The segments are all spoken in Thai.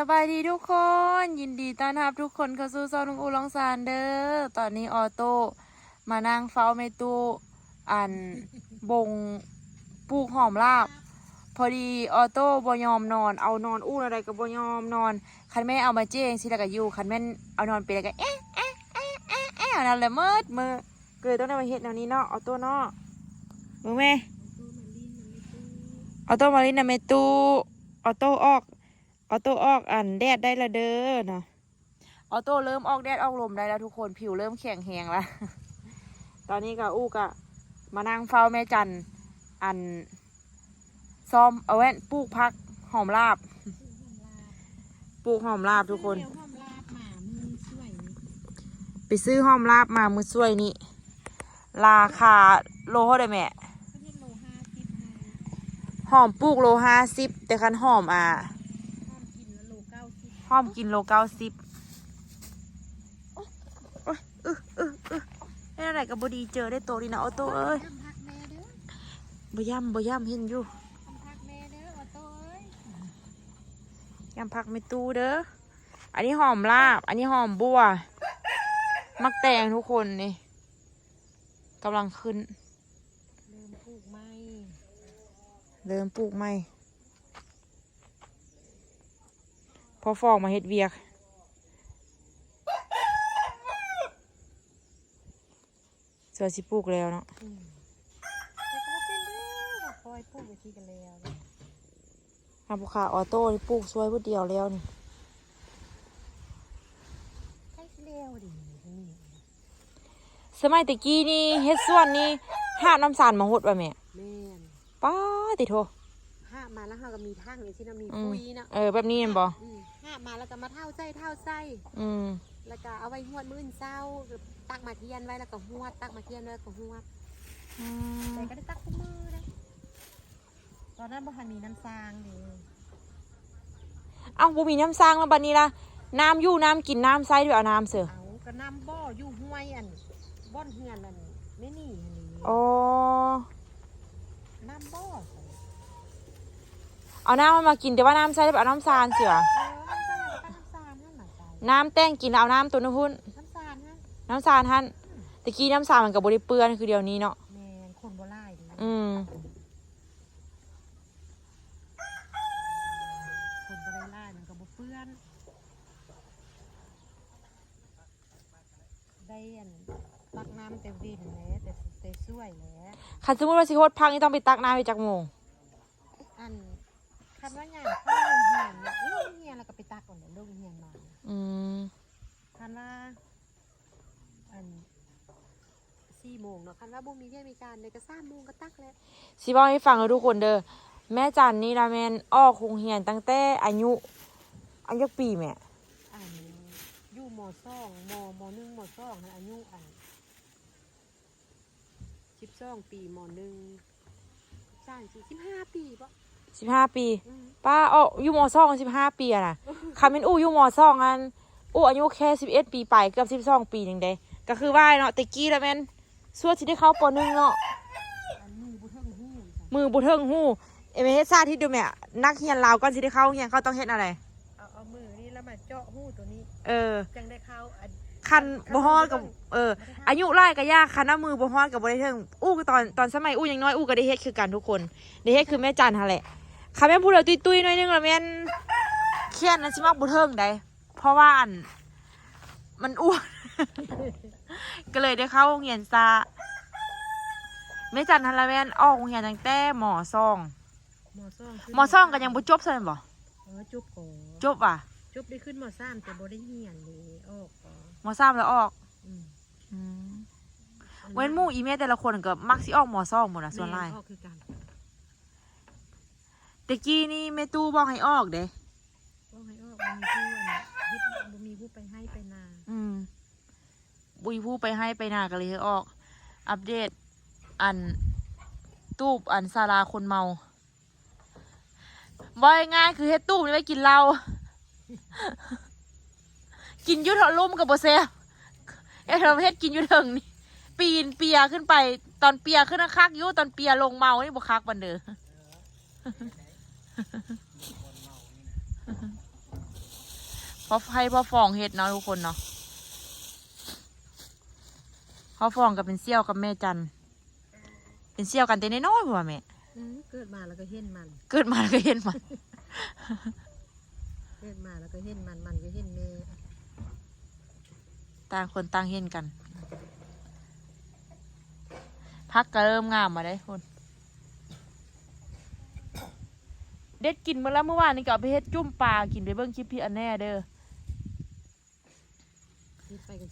สบายดีทุกคน ยินดีต้อนรับทุกคนเข้าสู่ซอนุงอูลองซานเด้อตอนนี้ออโต้มานั่งเฝ้าเมตูอันบงปลูกหอมลาบ พอดีออโต้บอยอมนอน เอานอนอู้อะไรก็บบอยอมนอน คันแม่เอามาเจ้งสิแล้วก็อยู่คันแม่เอานอนไปแล้วก็เอ๊ะเอ๊ะเอ๊ะเอ๊ะเอ๊ะนั่นแหละมืดมือเก็เลยต้องได้มาเฮ็ดแนวนี้เนาะออโต้เนาะมือแม่ออโต้มาลินนะเมตูออโต้ออก ออโต้ออกอันแดดได้ละเด้อเนาะออโต้เริ่มออกแดดออกลมได้แล้วทุกคนผิวเริ่มแข็งแหงแล้วตอนนี้ก็อู้กะมานั่งเฝ้าแม่จันอันซ้อมเอาแว่นปลูกพักหอมลาบ ปลูกหอมลาบทุกคน ไปซื้อหอมลาบมามือช่วยนี่ราคาโลเท่าไดแม่เขาเรียกโลห้าสิบห้าหอมปลูกโลห้าสิบแต่คันหอมอะ ห้อมกินโลเก้าสิบหอมกินโลเก้าสิบโอ๊ยโอ๊ยอึ๊อึ๊อึ๊นี่อะไรกับบดีเจอได้โตดีนะออโต้เอ้ยทำพัม่เด้อบ่ย่ำบย่ำเห็นอยู่ยำผักไม่ตู้เด้อ อันนี้หอมลาบ อันนี้หอมบัว มักแตงทุกคนนี่กำลังขึ้น เริ่มปลูกไม้เริ่มปลูกใหม่ พอฟอกมาเฮ็ดเวียก เสือสิปลูกแล้วเนาะอืมแต่ก็บ่เป็นเด้อก็คอยปลูกไปทีกันแล้วอาบุคาออโต้นี่ปลูกช่วยผู้เดียวแล้วนี่ใกล้สิแล้วดินี่สมัยตะกี้นี่เฮ็ดส่วนนี่ห้ามน้ำสารมาหดว่ะแม่แม่นป้าติโทห้ามาแล้วเราก็มีทั้งอย่างที่เรามีอืมปุ๋ยนะเออแบบนี้เห็นบ่อืม ห้ามาแล้วก็มาเท่าไส้เท่าไส้อืมแล้วก็เอาไว้หวดมื้อนเศร้าตักมาเทียนไว้แล้วก็หวดตักมาเทียนไว้แล้วก็หวดอืมแต่ก็ได้ตักคู่มือนะตอนนั้นบ่ทันมีน้ำซางนี่เอ้าบ่มีน้ำสร้างแล้วบัดนี้ล่ะน้ำอยู่น้ำกินน้ำใส่ด้วยเอาน้ำเสือเอาก็น้ำบ่ออยู่ห้วยอันบ่อนเฮือนอันไม่นี่อันนี้อ๋อน้ำบ่อใส่เอาน้ำมันมากินแต่ว่าน้ำใส่แบบเอาน้ำซานเสือ เออน้ำซางก็ตั้งน้ำซาน นั่นน่ะใส่น้ำแต้งกินแล้วเอาน้ำตัวนู้นหุ้นน้ำซานฮะน้ำซานท่านตะกี้น้ำซานมันกับบริเปื้อนคือเดียวนี้เนาะแม่นคนบ่ไล่ดิอืมคนบ่ได้ไล่มันก็บ่เปื้อนได้อันตักน้ำแต่วินแหละแต่แต่ช่วยแหละคันสมมติว่าสิโคตรพังนี่ต้องไปตักน้ำไปจากโมงอันคันว่าอย่าง อืมคันว่าอันสี่โมงเนาะคันว่าบุมีเรียนมีการเลยก็สามโมงก็ตักแล้วสิบอกให้ฟังเลยทุกคนเด้อแม่จันนี่นะแมนออกคงเฮียนตั้งแต่อายุอายุปีแม่อันอยู่มสองมมหนึ่งมสองนะอายุอันสิบสองปีมหนึ่งสามสี่สิบห้าปีปะ สิบห้าปีอืมป้าออกอยู่มสองสิบห้าปีอะนะคำเป็นอู้อยู่มสองอันอู้อายุแค่สิบเอ็ดปีไปเกือบสิบสองปีหนึ่งเด้ก็คือว่าเนาะตะกี้แล้วแมนส่วนที่ได้เข้าปหนึ่งเนาะอันมือบุเทิงหู้มือบุเทิงหู้เอเมเฮดซาที่ดูแม่นักเฮียนลาวก่อนสิได้เข้าเฮียนเขาต้องเฮ็ดอะไรเอาเอามือนี่แล้วมาเจาะหู้ตัวนี้ เออจังได้เข้าอันคันบ่ฮอดกับเออ อายุไล่ก็ยากคันน้ามือบ่ฮอดกับบ่ได้เทิงอู้ก็ตอนตอนสมัยอู้ยังน้อยอู้ก็ได้เฮ็ดคือกันทุกคนได้เฮ็ดคือแม่จันหั่นแหละ คันแม่พูดแล้วตุ้ยๆหน่อยนึงแล้วแม่นเครียดนะสิมักบ่เทิงได้เพราะว่าอัน มันอ้วน ก็เลยได้เข้าโรงเรียนซาแม่จันทันละแม่นออกโรงเรียนตั้งแต่หมอซองมสองขึ้นหมอซองก็ยังบ่จบใช่บ่เออจุบก่อนจบอะจุบได้ขึ้นมสามแต่บ่ได้เหียนเลยออกก่อนหมอซามแล้วออกอืมอืมเว้นหมู่อีเมแต่ละคนก็มักสิออกหมอซองหมดน่ะส่วนหลาย แม่ออกคือกัน ตะกี้นี่แม่ตู้บอกให้ออกเด้ก็ให้ออกบ่มีผู้อันเฮ็ดบ่มีผู้ไปให้ไปนาอืม บุยผู้ไปให้ไปนากันเลยให้ออก อัปเดต อัน ตูบอันซาลาคนเมาบ่อยง่ายๆคือเฮ็ดตูบนี่ไว้กินเหล้า กินอยุทธลุ่มกับโบเซฟเอ้เธอเฮ็ดกินอยุทธงนี่ ปีนเปียขึ้นไป ตอนเปียขึ้นนะคักอยุตอนเปียลงเมานี่บ่คักบันเด้อ พอให้พ่อฟองเฮ็ดเนาะทุกคนเนาะพ่อฟองกับเป็นเสี่ยวกับแม่จัน เป็นเสี่ยวกันแต่น้อยๆพ่อแม่อืมเกิดมาแล้วก็เห็นมัน เกิดมาแล้วก็เห็นมัน เกิดมาแล้วก็เห็นมัน มันก็เห็นแม่ต่างคนต่างเห็นกัน พักก็เริ่มงามมาได้คน เด็ดกินมาแล้วเมื่อวานนี่ก็เอาไปเฮ็ดจุ่มปลากินไปเบิ่งคลิปพี่อันแน่เด้อเฮ็ดไป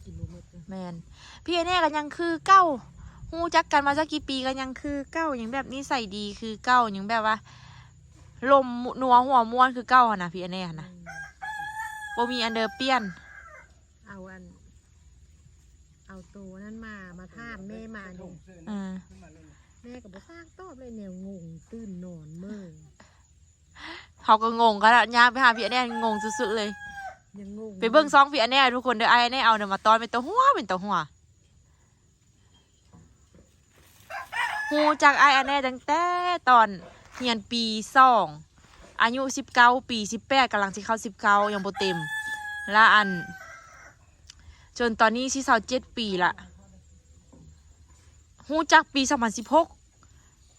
ก็กินบ่หมดเลยแมนพี่อันแน่ก็ยังคือเก้าฮู้จักกันมาสักกี่ปีก็ยังคือเก้าอย่างแบบนี้ใส่ดีคือเก้าอย่างแบบว่า ลมนัวหัวม้วนคือเก้าหั่นนะพี่อันแน่หั่นนะอืมบ่มีอันเดอร์เปี้ยน เอาอัน เอาตัวนั้นมามาท่ามแม่มาอยู่อืมแม่ก็บ่สร้างตอบเลยแนวงงตื่นนอนเมื่อเขาก็งงกันละย่างไปหาพี่อันแน่งงสุดๆเลย ยังงงไปเบิ่งซองพี่อันแน่ทุกคนเด้อไอ้อันแน่เอาเนี่ยมาตอนเป็นตัวหัวเป็นตัวหัวฮูจากไอ้อันแน่ตั้งแต่ตอนเรียนปีสองอายุสิบเก้าปีสิบแปดกำลังสิเข้าสิบเก้ายังบ่เต็มและอัน จนตอนนี้สิสาวเจ็ดปีละฮูจักปีสองพันสิบหก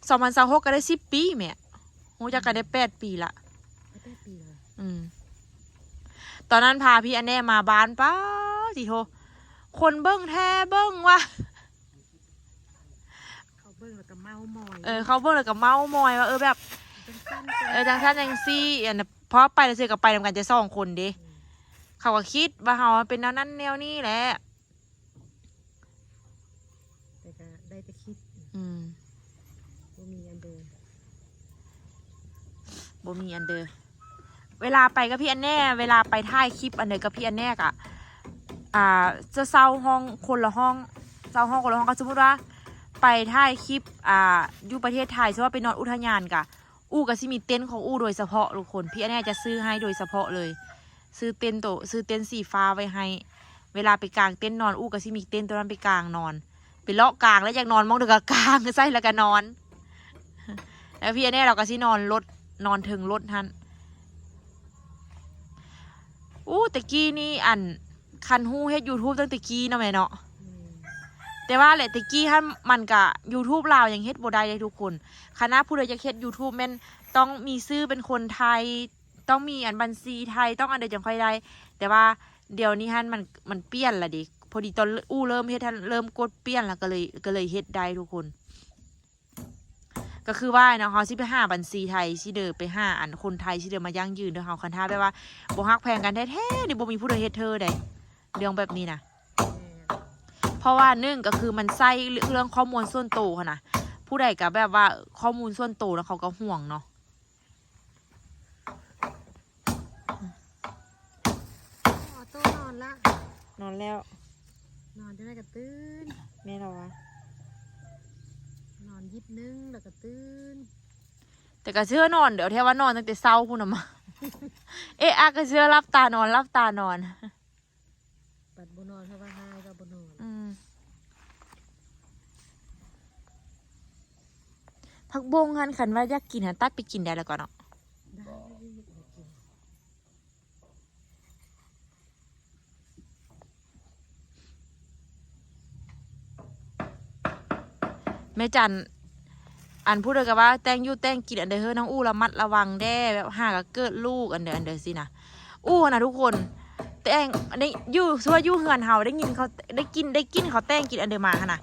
สองพันสิบหกก็ได้สิบปีแม่ฮูจักกันได้แปดปีละ ไม่ได้ปีเลย อืม ตอนนั้นพาพี่อันแน่มาบ้านป้าสิโทคนเบิ้งแท้เบิ้งว่ะเขาเบิ่งแล้วก็เมามอยเออเขาเบิ้งเลยกับเมามอยว่าเออแบบเป็นสั้นเออจังท่านจังซี่อันน่ะเพราะไปแล้วเสือกับไปทำกันจะสองคนเด้เขาก็คิดว่าเขาเป็นแนวนั้นแนวนี้แหละแต่ก็ได้แต่คิด อืมว่ามีอันเดิมบ่มีอันเดอร์ เวลาไปกับพี่อันแน่ เวลาไปถ่ายคลิปอันเดอร์กับพี่อันแน่กะอ่าจะเซาห้องคนละห้องเซาห้องคนละห้องก็สมมติว่า ไปถ่ายคลิปอ่าอยู่ประเทศไทยใช่ว่าไปนอนอุทยานกะ อู้ก็สิมีเต็นท์ของอู้โดยเฉพาะทุกคนพี่อันแน่จะซื้อให้โดยเฉพาะเลย ซื้อเต็นท์โตซื้อเต็นท์สีฟ้าไว้ให้ เวลาไปกลางเต็นท์นอนอู้ก็สิมีเต็นท์ตัวนั้นไปกลางนอนไปเลาะกลางแล้วอยากนอนมองเด็กก็กางใส่แล้วก็นอน แล้วพี่อันแน่เราก็สินอนรถนอนถึงรถทัน อู้แต่กี้นี่อันคันฮู้เฮ็ดยูทูบตั้งแต่กี้เนาะแม่เนาะอืมแต่ว่าแหละแต่กี้ฮันมันกะ YouTube ลาวยังเฮ็ดบ่ได้เลยทุกคน คณะผู้ใดจะเฮ็ด YouTube แม่นต้องมีชื่อเป็นคนไทย ต้องมีอันบัญชีไทยต้องอันใดจังค่อยได้ แต่ว่าเดี๋ยวนี้ฮันมันมันเปลี่ยนละดิพอดีตอนอู้เริ่มเฮ็ดฮันเริ่มกดเปลี่ยนแล้วก็เลยก็เลยเฮ็ดได้ทุกคน ก็คือว่าเนาะเขาสิไปหาบัญชีไทยสิเด้อไปหาอันคนไทยสิเด้อมายั่งยืนเด้อเฮาคันท่าแบบว่าบ่ฮักแพงกันแท้ๆนี่บ่มีผู้ใดเฮ็ดเธอได้เรื่องแบบนี้นะแม่เพราะว่าหนึ่งก็คือมันใส่เรื่องข้อมูลส่วนตัวค่ะนะผู้ใดก็แบบว่าข้อมูลส่วนตัวแล้วเขาก็ห่วงเนาะออโต้นอนละนอนแล้ว นอนจะได้ก็ตื่นแม่เราวะนอน ยิบนึงแล้วก็ตื่นแต่ก็เชื่อนอนเดี๋ยวแทว่านอนตั้งแต่เช้าพุ่นน่ะมา เอะอะก็เชื่อรับตานอนรับตานอนปัดบนอนเพราะว่าหายก็บนอนอืมผักบงหันขันว่าอยากกินหันตัดไปกินได้แล้วก่อนเนาะได้ไม่ได้กินแม่จัน อันพูดเลยกับว่าแต่งอยู่แต่งกินอันเดอเฮ้น้องอู้ระมัดระวังแด้แบบหากเกิดลูกอันเดออันเดอสินะอู้นะทุกคนแต่งได้อยู่ซัวาอยู่เฮือนเฮาได้ยินเขาได้กินได้กินเขาแต่งกินอันเดอมาขนาด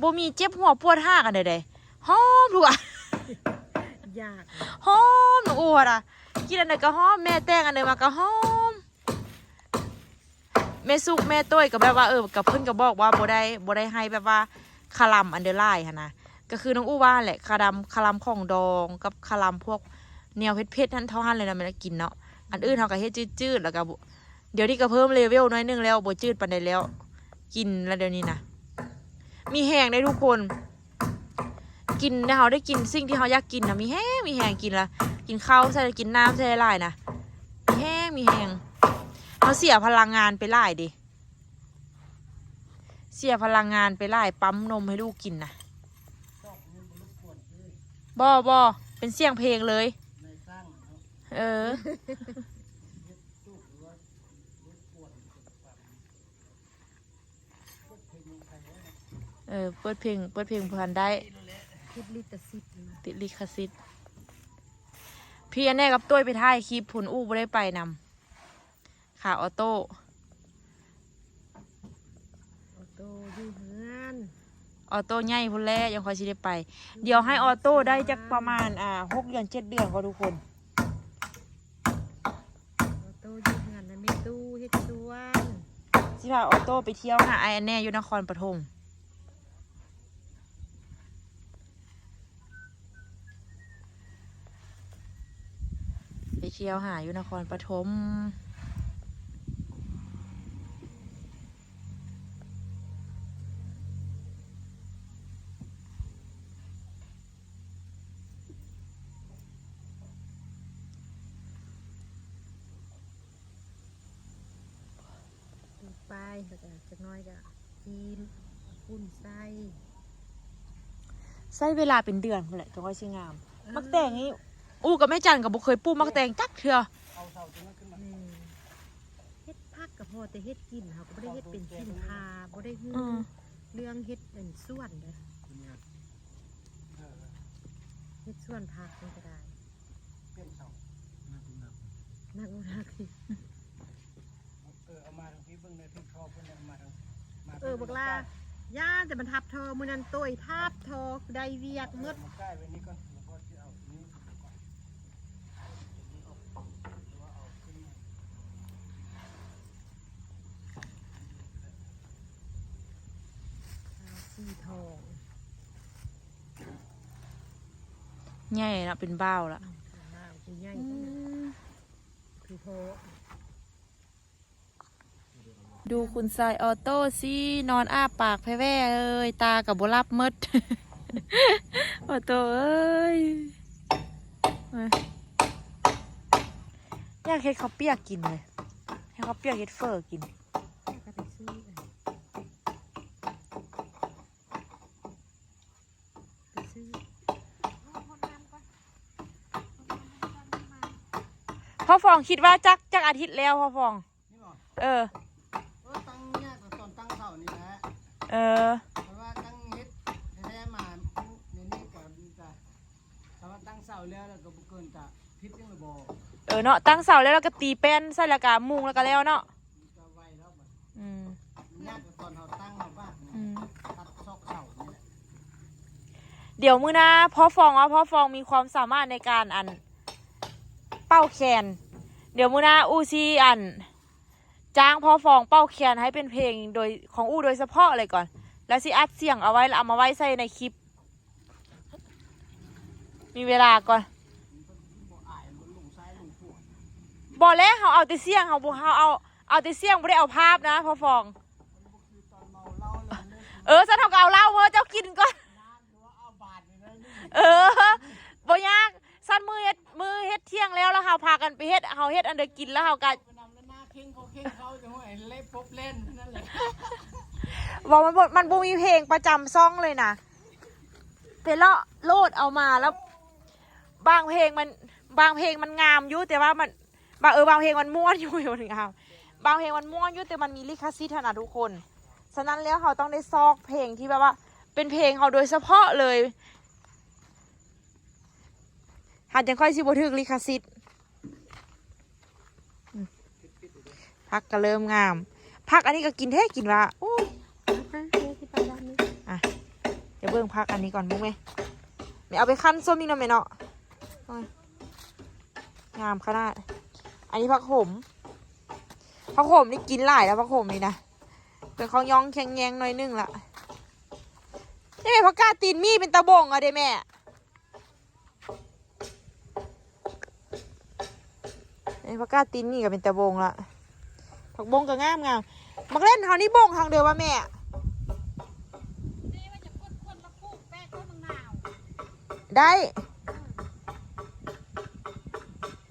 บ่มีเจ็บหัวปวดหากอันเดอเดหอมทุกอะยากนะหอมน้องอู้อะกินอันเดอก็หอมแม่แต่งอันเดอมาก็หอมแม่สุกแม่ต้อยก็แบบว่าเออกับเพิ่นก็บอกว่าบ่ได้บ่ได้ให้แบบว่าคาลัมอันเดอร์ไลน์หั่นนะ ก็คือน้องอู้ว่าแหละคาลัมคาลัมของดองกับคาลัมพวกแนวเผ็ดๆนั่นเท่าหันเลยนะมันกินเนาะอันอื่นเฮาก็เฮ็ดจืดๆแล้วก็บ่เดี๋ยวนี้ก็เพิ่มเลเวลน้อยนึงแล้วบ่จืดปานใดแล้ว กินแล้วเดี๋ยวนี้นะมีแห้งได้ทุกคน กินนะเขาได้กินสิ่งที่เขาอยากกินนะมีแห้งมีแห้งกินละกินข้าวใส่กินน้ำใส่หลายนะมีแห้งมีแห้งเขาเสียพลังงานไปหลายดิเสียพลังงานไปหลายปั๊มนมให้ลูกกินนะ บอบอเป็นเสียงเพลงเลย เออ เออ เปิดเพลง เปิดเพลงผ่านได้ ติดลิขสิทธิ์ติดลิขสิทธิ์พี่อนแน่กับตุ้ไปถ่ายคลิปผลอู้ไม่ได้ไปนำค่ะออโต้ ออโต้ยืด อนออโต้ใหญ่พุ่นแรกยังคอยชิได้ไป เดี๋ยวให้ออโต้ได้จักประมาณอ่าหกเดือนเจ็ดเดือนก็ทุกคนออโต้อยู่เฮือนนะไม่ตู้เฮ็ดสวนสิพาออโต้ไปเที่ยวหาไออันแน่อยู่นครปฐมไปเที่ยวหาอยู่นครปฐม แล้วก็จักหน้อยก็ทีมคุณไส้ใช้เวลาเป็นเดือนพุ่นแหละจังค่อยชิงาม มักแต่งนี่อู้กับแม่จันกับบุเคยปลูกมักแต่งจักเถื่อแม่เฮ็ดพักกับพอแต่เฮ็ดกินเขาก็บ่ได้เฮ็ดเป็นสินค้าบ่ได้ฮู้อืมเรื่องเฮ็ดเป็นส่วนเด้อเฮ็ดส่วนพักมันก็ได้นักนักสิเออเอามาทาง พี่เบิ่งในพี่ชอบเพิ่นเอามาทางมาเออบักลาย่าแต่มันทับเธอมื้อนั้นตุ้ยทับเธอได้เวียกหมดมาใกล้ไว้นี่ก่อนแล้วก็จะเอานี้ก่อนสีทองใหญ่ละเป็นบ้าวละมากคือใหญ่คือโพ ดูคุณทรายออโต้สินอนอ้าปากแพ้แว่เอ้ยตากับบุรับมืดออโต้เอ้ยอยากเฮ็ดข้าวเปียกกินเลยให้ข้าวเปียกเฮ็ดเฟอร์กินพ่อฟองคิดว่าจักจักอาทิตย์แล้วพ่อฟอง เอออตั้งเนี่ยก็ตอนตั้งเสานี่แหละ เออเพราะว่าตั้งเฮ็ดแท้ๆมาในนี้ก็มีแต่ถ้าว่าตั้งเสาแล้วแล้วก็บ่เกินจะพิษยังบ่บ่เออเนาะตั้งเสาแล้วเราก็ตีแป้นใส่และกามุงแล้วก็แล้วเนาะมันจะไวแล้วบัดอืมยากกว่าตอนเฮาตั้งเฮาบ้านอืมตัดซอกเสานี่แหละเดี๋ยวมื้อหนะพ่อฟองว่าพ่อฟองมีความสามารถในการอัน เป้าแคน เดี๋ยวมื้อหนะอูซีอัน จ้างพ่อฟองเป้าแคนให้เป็นเพลงโดยของอูโดยเฉพาะเลยก่อน แล้วสิอัดเสียงเอาไว้แล้วเอามาไว้ใส่ในคลิป มีเวลาก่อนบอกแล้วเขาเอาแต่เสียงเขาบ่เขาเอาเอาแต่เสียงไม่ได้เอาภาพนะพ่อฟองคืออนเมาเหล้าแล้วมันเออฉันเอาเอาเหล้าเว้ยเจ้ากินก่อนน้ำหรืออบาดนี่นะนี่เอยากสั้นมือเฮ็ดมือเฮ็ดเที่ยงแล้วแล้วเฮาพากันไปเฮ็ดเฮาเฮ็ดอันเดอร์กินแล้วเฮาก็ไปนำแล้วหน้าเข่งเขาเข่งเขาจังว่าไอ้เล่พบเล่นนั่นแหละบอกมันบมันบ่มีเพลงประจำซ่องเลยนะไปเลาะโลดเอามาแล้ว บางเพลงมันบางเพลงมันงามอยู่แต่ว่ามันบางเออบางเพลงมันม่วนอยู่อยู่ถึงครับบางเพลงมันม่วนอยู่แต่มันมีลิขสิทธิ์นั้นทุกคน ฉะนั้นแล้วเขาต้องได้ซอกเพลงที่แบบว่า เป็นเพลงเขาโดยเฉพาะเลยหันจังค่อยสิบ่ถึกลิขสิทธิ์อืม พักก็เริ่มงาม พักอันนี้ก็กินแท้กินว่าโอ้ยอะเดี๋ยวที่ไปด้าเดี๋ยวเบิ่งพักอันนี้ก่อนบุ้งไหมเอาไปขั้นส้มนี่นะแม่เนาะงามขนาด อันนี้ผักขมผักขมนี่กินหลายแล้วผักขมนี่นะเป็นของย่องแข็งแยงหน่อยนึงละนี่แม่ผักกาดตีนมีเป็นตะบงอะเด้แม่นี่ผักกาดตีนมีก็เป็นตะบงละ ผักบงก็งามงามมักเล่นเฮานี่บงทางเดียวว่าแม่ได้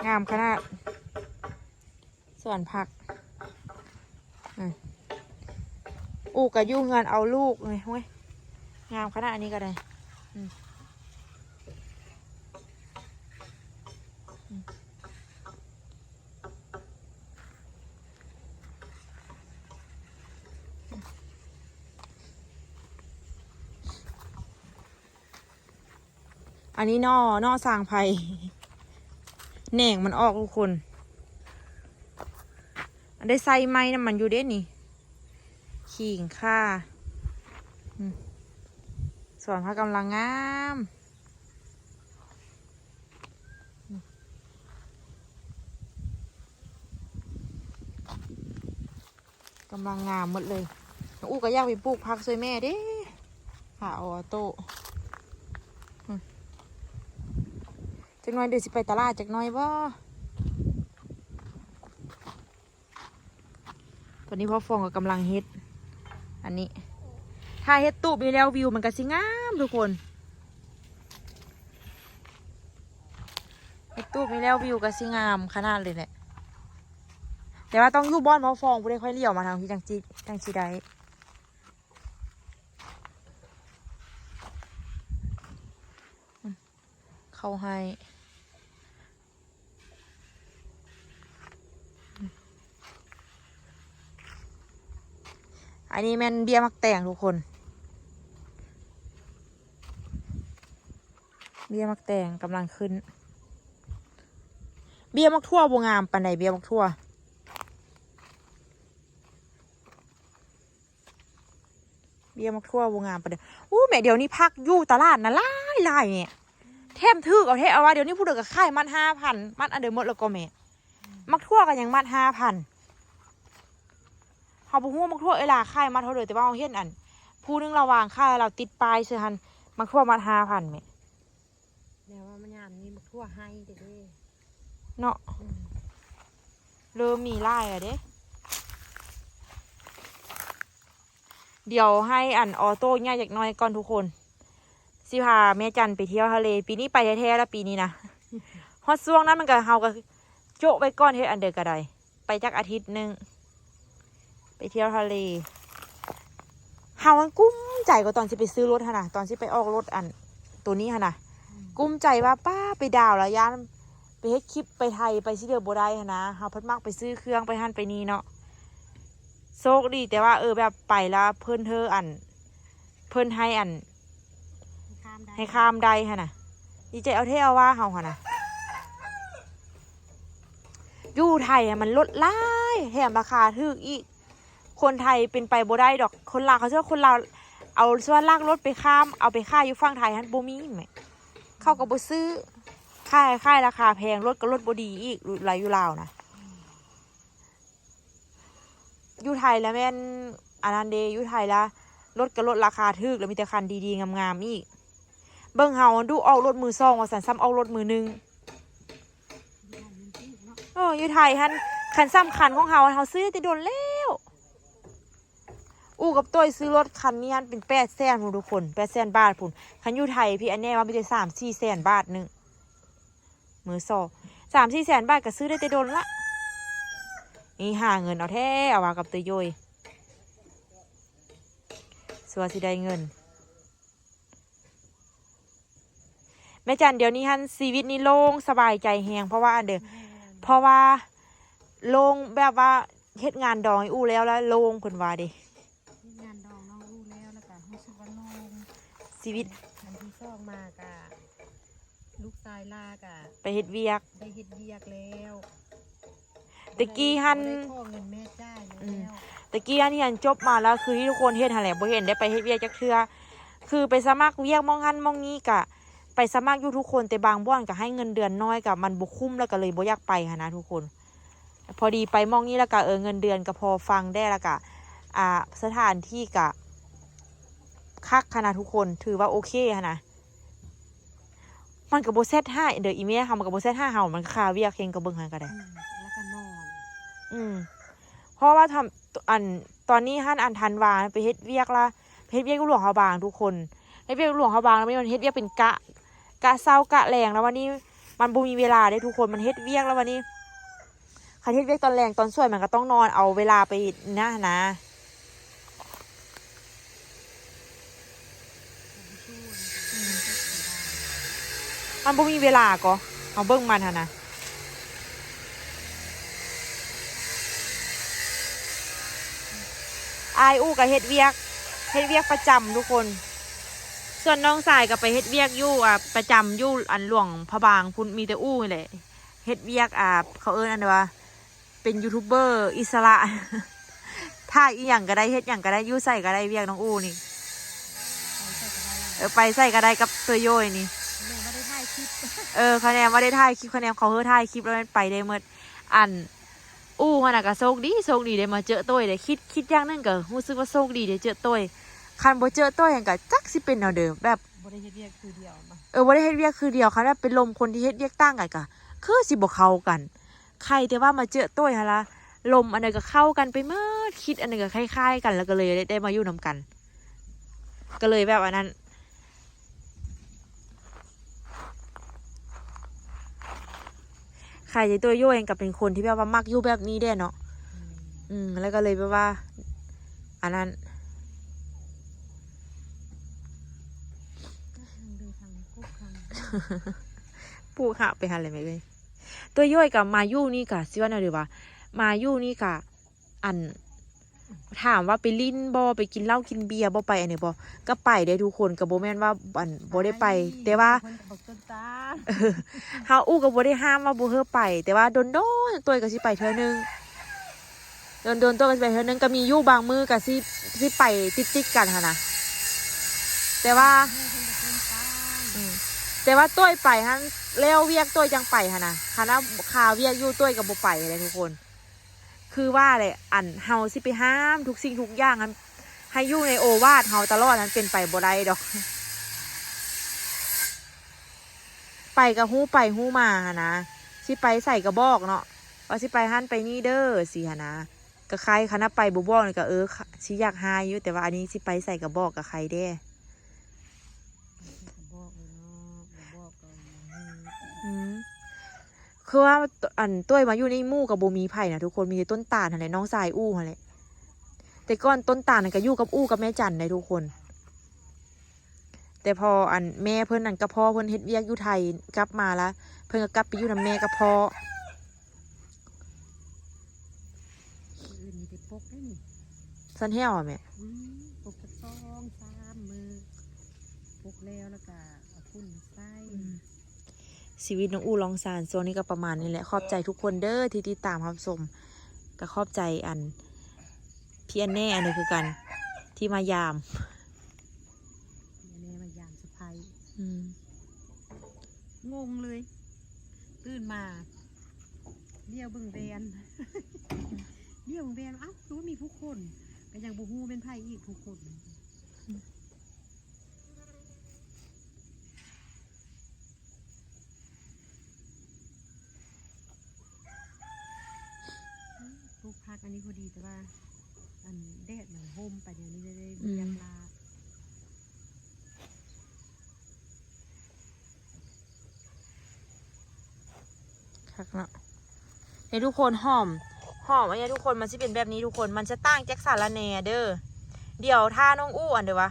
งามขนาด ส่วนผักอูกกับยู่เงินเอาลูกเลยเว้ยงามขนาดนี้ก็ได้ อันนี้นอนอสร้างไผ่แหน่งมันออกทุกคนได้ใส่ไม้น้มันอยู่เด้นี่ ขิงค่าส่วนพระกำลังงามกำลังงามหมดเลย อู้ก็อยากไปปลูกผักช่วยแม่เด้ค่ะออโต้อืมจักห น้อยเดี๋ยวสิไปตลาดจักน้อยบ่ตอนนี้พ่อฟองก็กำลังเฮ็ด อันนี้ ถ้าเฮ็ดตูบมีแล้ววิวมันก็สิงามทุกคนเฮ็ดตูบมีแล้ววิวก็สิงามขนาดเลยแหละ แต่ว่าต้องอยู่บ้านพ่อฟองบ่ได้ค่อยเลี้ยวมาทางที่จังจีจังจีได้เข้าให้ อันนี้แม่นเบี้ยมักแต่งทุกคน เบี้ยมักแต่งกำลังขึ้น เบี้ยมักทั่วบงามปันใดเบี้ยมักทั่วเบี้ยมักทั่วบงามปันใดอู้แม่เดี๋ยวนี้พักอยู่ตลาดนะหลายลายเนี่ยแทมทึกเอาแทเอาว่าเดี๋ยวนี้ผู้เด็กก็ขายมันห้าพันมันอันเดิมหมดแล้วก็แม่ มักทั่วกันยังมัดห้าพัน เขาบอกว่ามักทั่วเอลาค่ายมาเท่าเดิมแต่ว่าเขาเห็นอัน ผู้หนึงระหว่างค่ายเราติดปลายเสือหันมักทั่วมาห้าพันไหมแล้วว่ามันยามนี้มันทั่วให้เด็กเนาะๆอืมเริ่มมีไล่อะเด้ เดี๋ยวให้อันออโต้ง่ายจากหน้อยก่อนทุกคน สิพาแม่จันไปเที่ยวทะเล ปีนี้ไปแท้ๆแล้วปีนี้นะฮอดช่วงนั้นมันก็เฮาก็โจะไปก่อนเฮ็ดอันเดียวก็ได้ ไปจักอาทิตย์หนึง ไปเที่ยวทะเลเฮามันกุ้มใจกว่าตอนสิไปซื้อรถหนนะตอนสิไปออกรถอัน ตัวนี้หนนะกุ้มใจว่าป้าไปดาวแล้วยานไปเฮ็ดคลิปไปไทยไปสิเดียวบ่ได้หั้นนะเฮาเพิ่นมักไปซื้อเครื่องไปหันไปนี่เนาะโชคดีแต่ว่าเออแบบไปแล้วเพิ่นเธออัน เพิ่นให้อันข้ามได้ให้ข้ามได้ฮะนะดีใจเอาเท่เอาว่าเฮาฮะนะอยู่ไทยอะมันลดหล่ายแถมราคาถูกอีก คนไทยเป็นไปบ่ได้ดอกคนลาวเขาเชื่อว่าคนลาวเอาส่วนลากรถไปข้ามเอาไปค่ายอยู่ฝั่งไทยฮันบ่มีแหมเข้ากับบ่ซื้อค่ายค่ายราคาแพงรถก็รถบ่ดีอีกไรอยู่ลาวนะอยู่ไทยแล้วแม่นอนันเดอยู่ไทยแล้วรถก็รถราคาถูกแล้วมีแต่คันดีๆงามๆอีกเบิ่งเฮาดูออกรถมือซองว่าสันซ้ำออกรถมือหนึ่งเอออยู่ไทยฮันคันซ้ำคันของเฮาเฮาซื้อแต่โดนแล้ว อู้กับตัวซื้อรถคันนี้ฮันเป็นแปดแสนพุ่นทุกคนแปดแสนบาทพุ่นคันอยู่ไทยพี่อันแน่ว่ามีแต่สามสี่แสนบาทหนึ่งมือซอสามสี่แสนบาทก็ซื้อได้แต่โดนละนี่หาเงินเอาแท้เอาว่ากับตัวโยยสัวสิได้เงินแม่จันเดี๋ยวนี้ฮันชีวิตนี้โล่งสบายใจแฮงเพราะว่าอันเด้อเพราะว่าโล่งแบบว่าเฮ็ดงานดองอู้แล้วแล้วโล่งเพิ่นว่าเด้ งานดองน้องรู้แล้วแล้วก็รู้สึกว่าโล่ง ชีวิต อันที่ซอกมากะลูกชายลากะไปเฮ็ดเวียก ได้เฮ็ดเบียกแล้วตะกี้หันได้ขอเงินแม่จ่ายอืมแล้วตะกี้อันที่อันจบมาแล้วคือที่ทุกคนเฮ็ดหั่นแหละบ่เห็นได้ไปเฮ็ดเวียกจักเทื่อคือไปสมัครเวียกมองหันมองนี้กะ ไปสมัครอยู่ทุกคนแต่บางบ่อนก็ให้เงินเดือนน้อยกับมันบ่คุ้มแล้วก็เลยบ่อยากไปหันนะทุกคน พอดีไปมองนี้แล้วก็เออเงินเดือนก็พอฟังได้แล้วก็อ่าสถานที่ก็ คักขนาดทุกคนถือว่าโอเคหันนะมันกับโบเซตห้าเดี๋ยวอีเมลค่ะมันกับโบเซตห้าเห่ามันก็คาเวียกเองกับเบิ้งหันก็ได้อืมแล้วก็นอน อืม เพราะว่าทำอันตอนนี้ฮั่นอันทันวาไปเฮ็ดเวียกละไปเฮ็ดเวียกอยู่หลวงเขาบางทุกคนเฮ็ดเวียกอยู่หลวงเขาบางแล้วมันเฮ็ดเวียกเป็นกะ กะเศร้ากะแรงแล้ววันนี้มันบ่มีเวลาได้ทุกคนมันเฮ็ดเวียกแล้ววันนี้คันเฮ็ดเวียกตอนแรงตอนสวยมันก็ต้องนอนเอาเวลาไปนะนะ มันบ่มีเวลาก็เอาเบิ่งมันหั่นนะอายอู้กับเฮ็ดเวียกเฮ็ดเวียกประจำทุกคน ส่วนน้องสายก็ไปเฮ็ดเวียกอยู่อะประจำอยู่อันหลวงพระบางพุ่นมีแต่อู้นี่แหละเฮ็ดเวียกอะเขาเอิ้นอันว่า เป็นยูทูบเบอร์อิสระถ้าอีหยังก็ได้เฮ็ดหยังก็ได้ยู่ใส่ก็ได้เวียกน้องอู้นี่ไปใส่กระไดแล้วเออไปใส่ก็ได้กับตัวโยยนี่ แม่ไม่ได้ถ่ายคลิป เออคะแนนว่าได้ถ่ายคลิปคะแนนเขาเฮอถ่ายคลิปแล้วมันไปได้หมดอัน อู้มันน่ะก็โชคดีโชคดีได้มาเจอตัวเลยคิดคิดอย่างหนึงก็รู้สึกว่าโชคดีได้เจอตัวคันบ่เจอตัวหยังก็จักสิเป็นแนวเดิมแบบบริเฮ็ดเรียกคือเดียวมาเออบ่ได้เฮ็ดเวียกคือเดียวคันว่าเป็นลมคนที่เฮ็ดเวียกต่างกันก็คือสิบ่เข้ากัน ใครแต่ว่ามาเจอตัวหั่นล่ะลมอันนึงก็เข้ากันไปหมดคิดอันนึงก็คล้ายๆ กันแล้วก็เลยได้ได้มาอยู่นํกัน ก็เลยแบบอันนั้น ใครจะตัวโยเองกับเป็นคนที่แบบว่ามักอยู่แบบนี้เด้เนาะอืม แล้วก็เลยแบบว่า อันนั้นเดินทางกุ๊กทางปลูกหาไปหันเลยไหมเว้ยตัวย่อยกับมายู่นี่กะสิว่าแนวเดียวว่ามายู่นี่กะอัน ถามว่าไปลิ้นบอไปกินเหล้ากินเบียร์บอไปอันนี้บอก็ไปได้ทุกคนกับโบแมนว่าอันบอได้ไป แต่ว่าคนบอกต้นตาลเฮาอู้กับโบได้ห้ามว่าโบเฮอไป แต่ว่าโดนโดนๆตัวก็สิไปเท่อนึงโดนโดนๆตัวก็สิไปเท่อนึงก็มีอยู่บางมือกับสิสิไปติดติดๆกันค่ะนะแต่ว่าแม่คนบอกต้นตาลอืมแต่ว่าต้วยไปฮันเลี้ยวเวียกต้วยจังไปฮะนะคณะคาเวียกอยู่ต้วยกับโบไปเลยทุกคน คือว่าเลยอันเฮาสิไปห้าม ทุกสิ่งทุกอย่างอันให้อยู่ในโอวาทเฮาตลอดนั้นเป็นไปบ่ได้ดอก ไปกับหู้ไปหู้มานะสิไปใส่กระบอกเนาะว่าสิไปหันไปนี่เด้อสิฮะนะก็ใครคณะไปบ่บอกนี่ก็เออสิอยากหาอยู่แต่ว่าอันนี้สิไปใส่กระบอกกับใครเด้ บอกเลยเนาะบอกก่อน อืม คือว่าอันต้วยมาอยู่ในหมู่กับโบมีไผ่นะทุกคนมีแต่ต้นตาลอะไรน้องสายอู้อะไรแต่ก่อนต้นตาลนั่นก็อยู่กับอู้กับแม่จันเลยทุกคน แต่พออันแม่เพิ่นนั่นก็พ่อเพิ่นเฮ็ดเวียกอยู่ไทยกลับมาแล้วเพิ่นก็กลับไปอยู่นํแม่กับพ่ออื่นมีแต่ปกได้นี่สันเฮียวอะแม่ อืมปกกระซองสามมือปกแล้วแล้วก็เอาพุ่นใส่ ชีวิตน้องอู้ลองซานช่วงนี้ก็ประมาณนี้แหละขอบใจทุกคนเด้อที่ติดตามรับชมก็ขอบใจอันพี่อันแน่อันนี้คือกันที่มายามแม่มายามสะพายอืมงงเลย ตื่นมาเลี้ยวเบิ่งแบนเลี้ยวเบิ่งแบนอ้าวรู้ว่ามีผู้คนก็ยังบูฮูเป็นไพ่อีกผู้คนปลูกพักอั นี้พอดีแต่ว่า อันแดดมันห่มไปเดี๋ยวนี้ได้เบียงลาคักเนาะในทุกคนหอมหอมอันนี้ทุกคนมันจะเป็นแบบนี้ทุกคนมันจะตั้งแจ็คสันละแนเด้อเดี๋ยวถ้าน้องอู้อันเดี๋ยววะ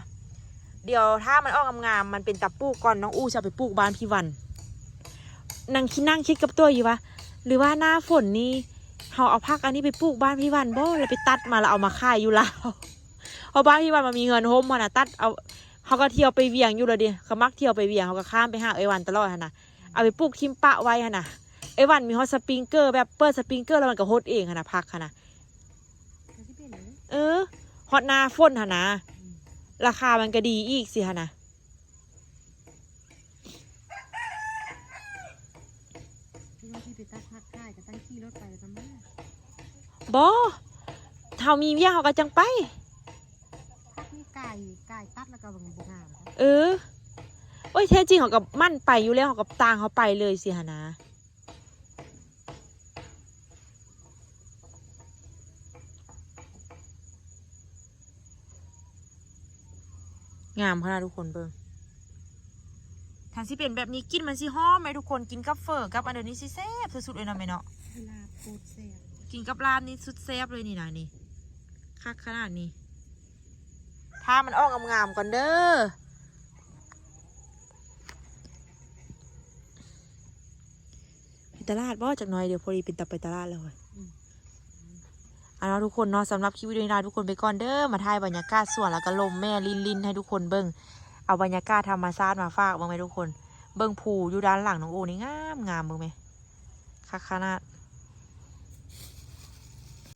เดี๋ยวถ้ามันออกงามๆมันเป็นตะปลูกก่อนน้องอู้จะไปปลูกบ้านพี่วันนั่งคิดนั่งคิดกับตัวอยู่วะหรือว่าหน้าฝนนี่ เราเอาพักอันนี้ไปปลูกบ้านพี่วันบ่แล้วไปตัดมาแล้วเอามาขายอยู่แล้วเพราะบ้านพี่วันมันมีเงินโฮมมันนะตัดเอาเขาก็เที่ยวไปเวียงอยู่เลยดิเขามักเที่ยวไปเวียงเขาก็ข้ามไปหาไอ้วันตลอดหั่นะเอาไปปลูกทิมปะไว้หั่นะไอ้วันมีฮอตสปริงเกอร์แบบเปิดสปริงเกอร์แล้วมันก็โฮดเองค่ะนะพักค่ะนะเออฮอตนาฝนค่ะนะราคามันก็ดีอีกสิค่ะนะ ที่ว่าที่ไปตัดพักค่ายก็ตั้งขี่รถไปแล้วก็มา บอเท่ามีเวียงเขาก็จังไปพักนี่ไก่ไก่ตัดแล้วก็บังบงามครับเออ โอ้ยแท้จริงเขากับมั่นไปอยู่แล้วเขากับตางเขาไปเลยสิค่ะนะงามขนาดทุกคนเบิ่งถ้าสิเป็นแบบนี้กินมันสิหอมไหมทุกคนกินกับเฟอร์กับอันเดยวนี้สิแซ่บสุดๆเลยนะแม่เนาะ เวลาโคตรแซ่บ กินกับลาบนี่สุดแซ่บเลยนี่นะนี่คักขนาดนี้ ถ้ามันออกงามๆก่อนเด้อไปตลาดบ่จากน้อยเดี๋ยวพอดีเป็นตับไปตลาดแล้วเว้ยเอาละทุกคนเนาะสำหรับคลิปวิดีโอนี้ทุกคนไปก่อนเด้อมาถ่ายบรรยากาศสวนแล้วก็ลมแม่ลินลินให้ทุกคนเบิ่งเอาบรรยากาศธรรมชาติมาฝากบ้างไหมทุกคน เบิ่งภูอยู่ด้านหลังน้องโอนี่งามงามบิ่งไหมคักขนาด